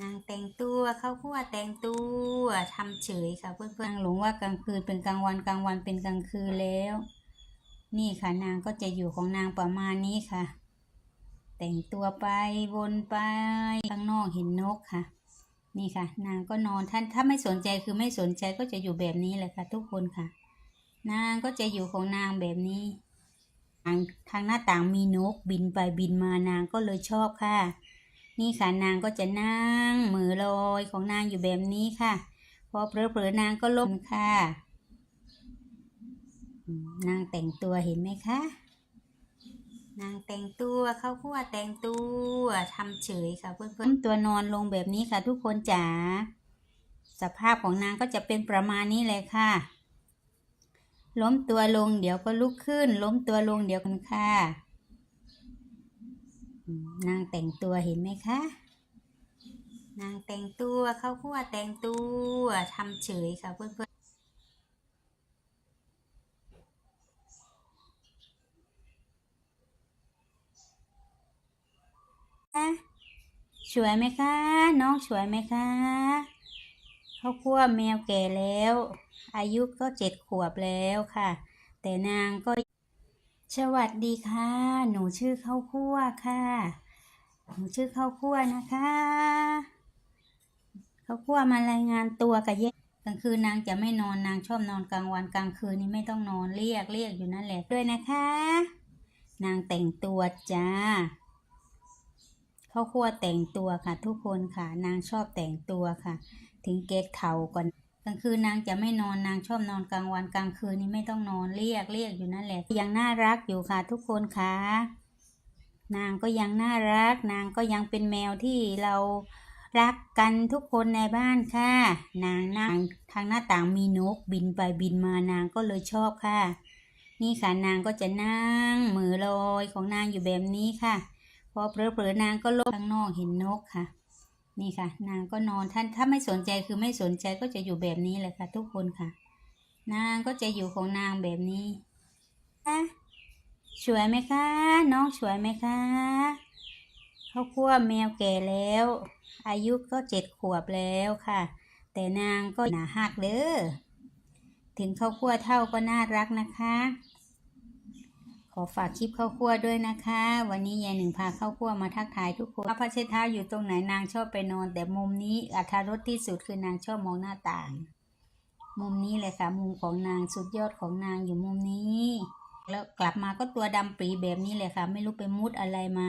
นางแต่งตัวเข้าคั่วแต่งตัวทำเฉยค่ะ เพื่อนๆนางหลงว่ากลางคืนเป็นกลางวันกลางวันเป็นกลางคืนแล้ว นี่ค่ะนางก็จะอยู่ของนางประมาณนี้ค่ะ แต่งตัวไปวนไปข้างนอกเห็นนกค่ะ นี่ค่ะ นางก็นอนท่านถ้าไม่สนใจคือไม่สนใจก็จะอยู่แบบนี้แหละค่ะ ทุกคนค่ะ นางก็จะอยู่ของนางแบบนี้ทางหน้าต่างมีนกบินไปบินมานางก็เลยชอบค่ะ นี่ค่ะนางก็จะนั่งมือลอยของนางอยู่แบบนี้ค่ะ พอเผลอๆนางก็ล้มค่ะนางแต่งตัวเห็นไหมคะ นางแต่งตัวเข้าคั่วแต่งตัวทำเฉยค่ะเพื่อนๆตัวนอนลงแบบนี้ค่ะทุกคนจ๋าสภาพของนางก็จะเป็นประมาณนี้เลยค่ะ ล้มตัวลงเดี๋ยวก็ลุกขึ้น ล้มตัวลงเดี๋ยวกันค่ะ นางแต่งตัวเห็นไหมคะ นางแต่งตัวเข้าคั่วแต่งตัวทำเฉยค่ะเพื่อนๆสวยไหมคะ น้องสวยไหมคะข้าวคั่วแมวแก่แล้ว อายุก็เจ็ดขวบแล้วค่ะ แต่นางก็ สวัสดีค่ะ หนูชื่อข้าวคั่วค่ะ หนูชื่อข้าวคั่วนะคะข้าวคั่วมารายงานตัวกับเย่กลางคืนนางจะไม่นอนนางชอบนอนกลางวันกลางคืนนี่ไม่ต้องนอนเรียกเรียกอยู่นั่นแหละด้วยนะคะ นางแต่งตัวจ้าข้าวคั่วแต่งตัวค่ะ ทุกคนค่ะ นางชอบแต่งตัวค่ะ ถึงเก๊กเถาก่อน ลางคืนนางจะไม่นอนนางชอบนอนกลางวันกลางคืนนี่ไม่ต้องนอนเรียกเรียกอยู่นั่นแหละยังน่ารักอยู่ค่ะทุกคนค่ะนางก็ยังน่ารัก นางก็ยังเป็นแมวที่เรารักกันทุกคนในบ้านค่ะ นางนั่งทางหน้าต่างมีนกบินไปบินมานางก็เลยชอบค่ะ นี่ค่ะนางก็จะนั่งมือลอยของนางอยู่แบบนี้ค่ะ พอเผลอๆนางก็ลบข้างนอกเห็นนกค่ะ นี่ค่ะ นางก็นอนท่านถ้าไม่สนใจคือไม่สนใจก็จะอยู่แบบนี้แหละค่ะ ทุกคนค่ะ นางก็จะอยู่ของนางแบบนี้อะสวยไหมคะ น้องสวยไหมคะเขาคั่วแมวแก่แล้ว อายุก็เจ็ดขวบแล้วค่ะ แต่นางก็หนาหักเด้อถึงเขาคั่วเท่าก็น่ารักนะคะ อฝากคลิปข้าวคั่วด้วยนะคะ วันนี้ยายหนึ่งพาข้าวคั่วมาทักทายทุกคนพระเชดเท้าอยู่ตรงไหนนางชอบไปนอน แต่มุมนี้อัธรสที่สุดคือนางชอบมองหน้าต่าง มุมนี้เลยค่ะ มุมของนางสุดยอดของนางอยู่มุมนี้ แล้วกลับมาก็ตัวดำปรีแบบนี้เลยค่ะ ไม่รู้ไปมุดอะไรมา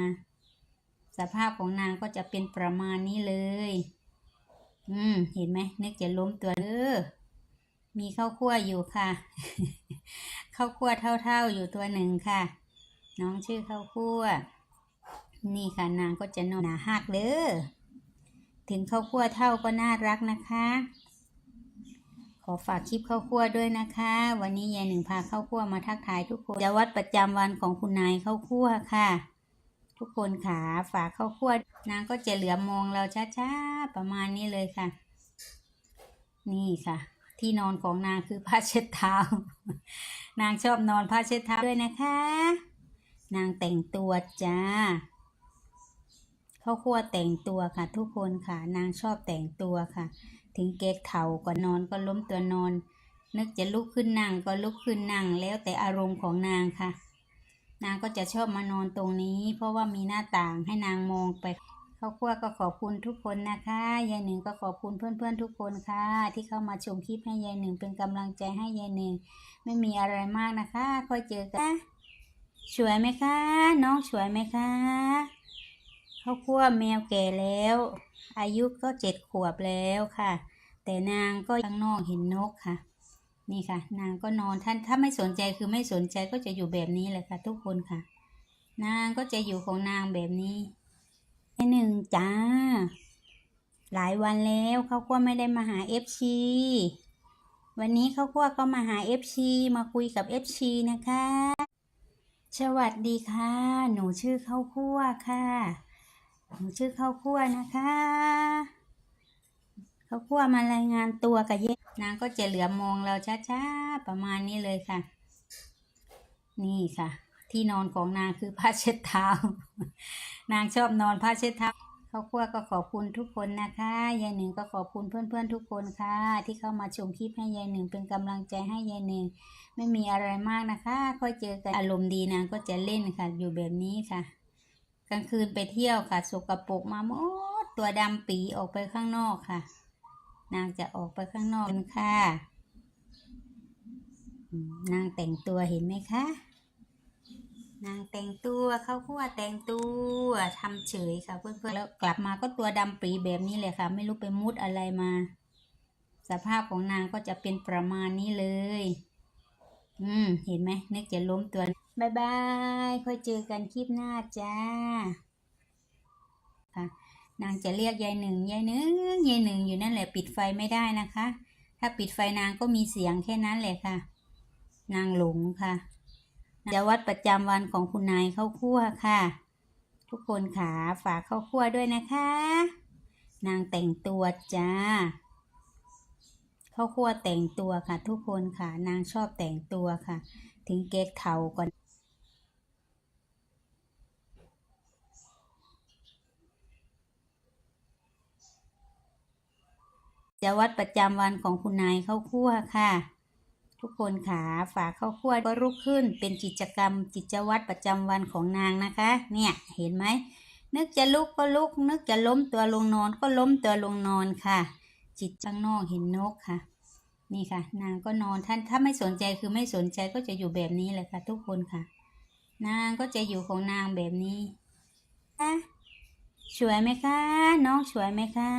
สภาพของนางก็จะเป็นประมาณนี้เลย อืม เห็นไหมนึกจะล้มตัวเด้อ มีข้าวคั่วอยู่ค่ะข้าวคั่วเท่าๆอยู่ตัวหนึ่งค่ะ น้องชื่อข้าวคั่ว นี่ค่ะนางก็จะนอนหนาหักเด้อถึงข้าวคั่วเท่าก็น่ารักนะคะ ขอฝากคลิปข้าวคั่วด้วยนะคะ วันนี้ยายหนึ่งพาข้าวคั่วมาทักทายทุกคนจะวัดประจำวันของคุณนายข้าวคั่วค่ะ ทุกคนขาฝากข้าวคั่วนางก็จะเหลือมองเราช้าๆประมาณนี้เลยค่ะ นี่ค่ะ ที่นอนของนางคือผ้าเช็ดเท้า นางชอบนอนผ้าเช็ดเท้าด้วยนะคะ นางแต่งตัวจ้าข้าวคั่วแต่งตัวค่ะ ทุกคนค่ะ นางชอบแต่งตัวค่ะ ถึงเก๊กเถาก่อนนอนก็ล้มตัวนอน นึกจะลุกขึ้นนั่งก็ลุกขึ้นนั่งแล้วแต่อารมณ์ของนางค่ะ นางก็จะชอบมานอนตรงนี้ เพราะว่ามีหน้าต่างให้นางมองไป ข้าวคั่วก็ขอบคุณทุกคนนะคะยายหนึ่งก็ขอบคุณเพื่อนๆทุกคนค่ะ ที่เข้ามาชมคลิปให้ยายหนึ่งเป็นกำลังใจให้ยายหนึ่งไม่มีอะไรมากนะคะค่อยเจอกันสวยไหมคะ น้องสวยไหมคะข้าวคั่วแมวแก่แล้ว อายุก็เจ็ดขวบแล้วค่ะ แต่นางก็ข้างนอกเห็นนกค่ะ นี่ค่ะ นางก็นอนท่านถ้าไม่สนใจคือไม่สนใจก็จะอยู่แบบนี้แหละค่ะ ทุกคนค่ะ นางก็จะอยู่ของนางแบบนี้ หนึ่งจ้า หลายวันแล้วเขาก็ไม่ได้มาหาเอฟซีวันนี้เขาก็ก็มาหาเอฟซีมาคุยกับเอฟซีนะคะ สวัสดีค่ะ หนูชื่อข้าวคั่วค่ะ หนูชื่อข้าวคั่วนะคะข้าวคั่วมารายงานตัวกับเย่นางก็จะเหลือมองเราช้าๆประมาณนี้เลยค่ะ นี่ค่ะ ที่นอนของนางคือผ้าเช็ดเท้า นางชอบนอนผ้าเช็ดเท้าข้าวคั่วก็ขอบคุณทุกคนนะคะยายหนึ่งก็ขอบคุณเพื่อนๆทุกคนค่ะ ที่เข้ามาชมคลิปให้ยายหนึ่งเป็นกำลังใจให้ยายหนึ่งไม่มีอะไรมากนะคะค่อยเจอกันอารมณ์ดีนางก็จะเล่นค่ะ อยู่แบบนี้ค่ะ กลางคืนไปเที่ยวค่ะสกปรกมาหมดตัวดำปีออกไปข้างนอกค่ะ นางจะออกไปข้างนอกกันค่ะนางแต่งตัวเห็นไหมคะ นางแต่งตัวเข้าคั่วแต่งตัวทำเฉยค่ะเพื่อนๆแล้วกลับมาก็ตัวดำปีแบบนี้เลยค่ะ ไม่รู้ไปมุดอะไรมา สภาพของนางก็จะเป็นประมาณนี้เลย อืม เห็นไหมนึกจะล้มตัวบายบายค่อยเจอกันคลิปหน้าจ้าค่ะ นางจะเรียกยายหนึ่งยายหนึ่งยายหนึ่งอยู่นั่นแหละปิดไฟไม่ได้นะคะ ถ้าปิดไฟนางก็มีเสียงแค่นั้นแหละค่ะ นางหลงค่ะ จะวัดประจำวันของคุณนายข้าวคั่วค่ะ ทุกคนขาฝากข้าวคั่วด้วยนะคะ นางแต่งตัวจ้าข้าวคั่วแต่งตัวค่ะ ทุกคนค่ะ นางชอบแต่งตัวค่ะ ถึงเก๊กเทาก่อนจะวัดประจำวันของคุณนายข้าวคั่วค่ะ ทุกคนขาฝาเข้าคั่วก็ลุกขึ้นเป็นกิจกรรมกิจวัตรประจำวันของนางนะคะ เนี่ยเห็นไหมนึกจะลุกก็ลุก นึกจะล้มตัวลงนอนก็ล้มตัวลงนอนค่ะ จิตข้างนอกเห็นนกค่ะ นี่ค่ะ นางก็นอนท่านถ้าไม่สนใจคือไม่สนใจก็จะอยู่แบบนี้เลยค่ะ ทุกคนค่ะ นางก็จะอยู่ของนางแบบนี้อะสวยไหมคะ น้องสวยไหมคะ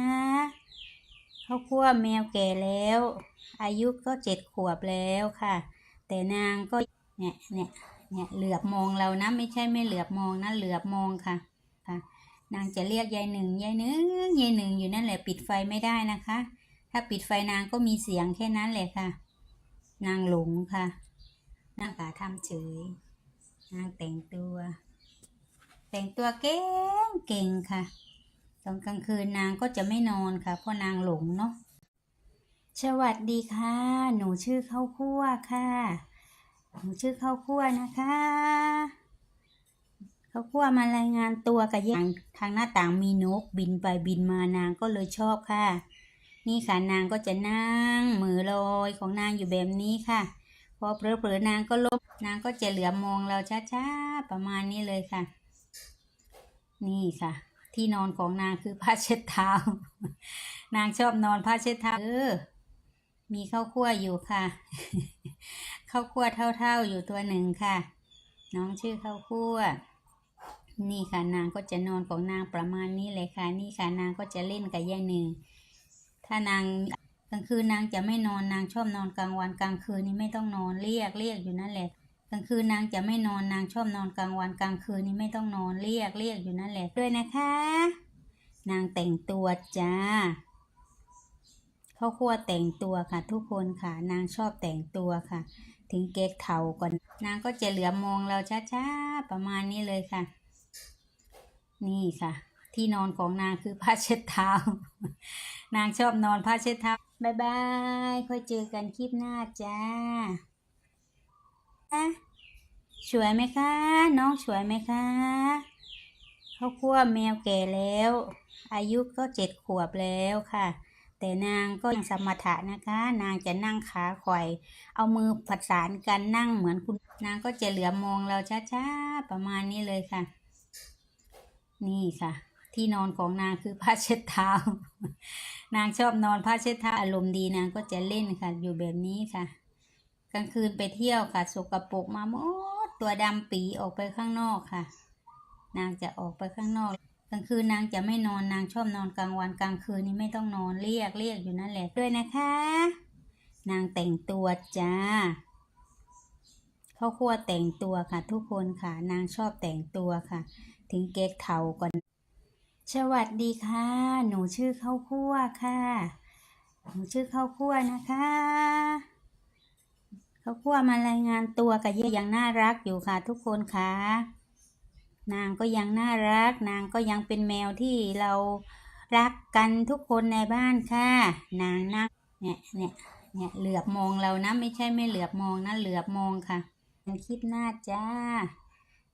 เขาคั่วแมวแก่แล้ว อายุก็เจ็ดขวบแล้วค่ะ แต่นางก็เนี่ยเนี่ยเนี่ยเหลือบมองเรานะไม่ใช่ไม่เหลือบมองนะเหลือบมองค่ะค่ะ นางจะเรียกยายหนึ่งยายหนึ่งยายหนึ่งอยู่นั่นแหละปิดไฟไม่ได้นะคะ ถ้าปิดไฟนางก็มีเสียงแค่นั้นแหละค่ะ นางหลงค่ะนางขาทำเฉยนางแต่งตัว แต่งตัวเก่งเก่งค่ะ ตอนกลางคืนนางก็จะไม่นอนค่ะเพราะนางหลงเนาะ สวัสดีค่ะ หนูชื่อข้าวคั่วค่ะ หนูชื่อข้าวคั่วนะคะข้าวคั่วมารายงานตัวกับยางทางหน้าต่างมีนกบินไปบินมานางก็เลยชอบค่ะ นี่ค่ะนางก็จะนั่งมือลอยของนางอยู่แบบนี้ค่ะ พอเผลอๆนางก็ลบนางก็จะเหลือมองเราช้าๆประมาณนี้เลยค่ะ นี่ค่ะ ที่นอนของนางคือผ้าเช็ดเท้า นางชอบนอนผ้าเช็ดเท้าเออ มีข้าวคั่วอยู่ค่ะ ข้าวคั่วเท่าๆอยู่ตัวหนึ่งค่ะ น้องชื่อข้าวคั่ว นี่ค่ะนางก็จะนอนของนางประมาณนี้เลยค่ะ นี่ค่ะนางก็จะเล่นกับยายหนึ่ง ถ้านางกลางคืนนางจะไม่นอนนางชอบนอนกลางวันกลางคืนนี่ไม่ต้องนอนเรียกเรียกอยู่นั่นแหละกลางคืนนางจะไม่นอนนางชอบนอนกลางวันกลางคืนนี่ไม่ต้องนอนเรียกเรียกอยู่นั่นแหละด้วยนะคะ นางแต่งตัวจ้า ข้าวคั่วแต่งตัวค่ะ ทุกคนค่ะ นางชอบแต่งตัวค่ะ ถึงเก๊กเทาก่อนนางก็จะเหลือมองเราช้าๆประมาณนี้เลยค่ะ นี่ค่ะ ที่นอนของนางคือผ้าเช็ดเท้า นางชอบนอนผ้าเช็ดเท้าบายบายค่อยเจอกันคลิปหน้าจ้าสวยไหมคะ น้องสวยไหมคะข้าวคั่วแมวแก่แล้ว อายุก็เจ็ดขวบแล้วค่ะ แต่นางก็ยังสมถะนะคะ นางจะนั่งขาไขว่เอามือผสานกันนั่งเหมือนคุณ นางก็จะเหลือมองเราช้าๆประมาณนี้เลยค่ะ นี่ค่ะ ที่นอนของนางคือผ้าเช็ดเท้า นางชอบนอนผ้าเช็ดเท้าอารมณ์ดีนางก็จะเล่นค่ะ อยู่แบบนี้ค่ะ กลางคืนไปเที่ยวค่ะสกปรกมาหมดตัวดำปีออกไปข้างนอกค่ะ นางจะออกไปข้างนอก กลางคืนนางจะไม่นอนนางชอบนอนกลางวันกลางคืนนี่ไม่ต้องนอนเรียกเรียกอยู่นั่นแหละด้วยนะคะ นางแต่งตัวจ้าข้าวคั่วแต่งตัวค่ะ ทุกคนค่ะ นางชอบแต่งตัวค่ะ ถึงเก๊กเทาก่อน สวัสดีค่ะ หนูชื่อข้าวคั่วค่ะ หนูชื่อข้าวคั่วนะคะข้าวคั่วมารายงานตัวกับเยยังน่ารักอยู่ค่ะ ทุกคนค่ะ นางก็ยังน่ารัก นางก็ยังเป็นแมวที่เรารักกันทุกคนในบ้านค่ะ นางนั่งเนี่ยเนี่ยเนี่ยเหลือบมองเรานะ ไม่ใช่ไม่เหลือบมองนะเหลือบมองค่ะคลิปหน้าจ้า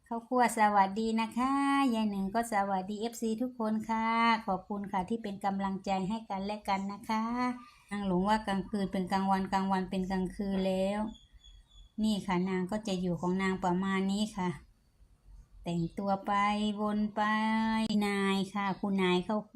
ข้าวคั่วสวัสดีนะคะยายหนึ่งก็สวัสดี FC ทุกคนค่ะ ขอบคุณค่ะที่เป็นกำลังใจให้กันและกันนะคะนางหลงว่ากลางคืนเป็นกลางวันกลางวันเป็นกลางคืนแล้ว นี่ค่ะนางก็จะอยู่ของนางประมาณนี้ค่ะ แต่งตัวไปวนไปนายค่ะ คุณนายเข้าคู่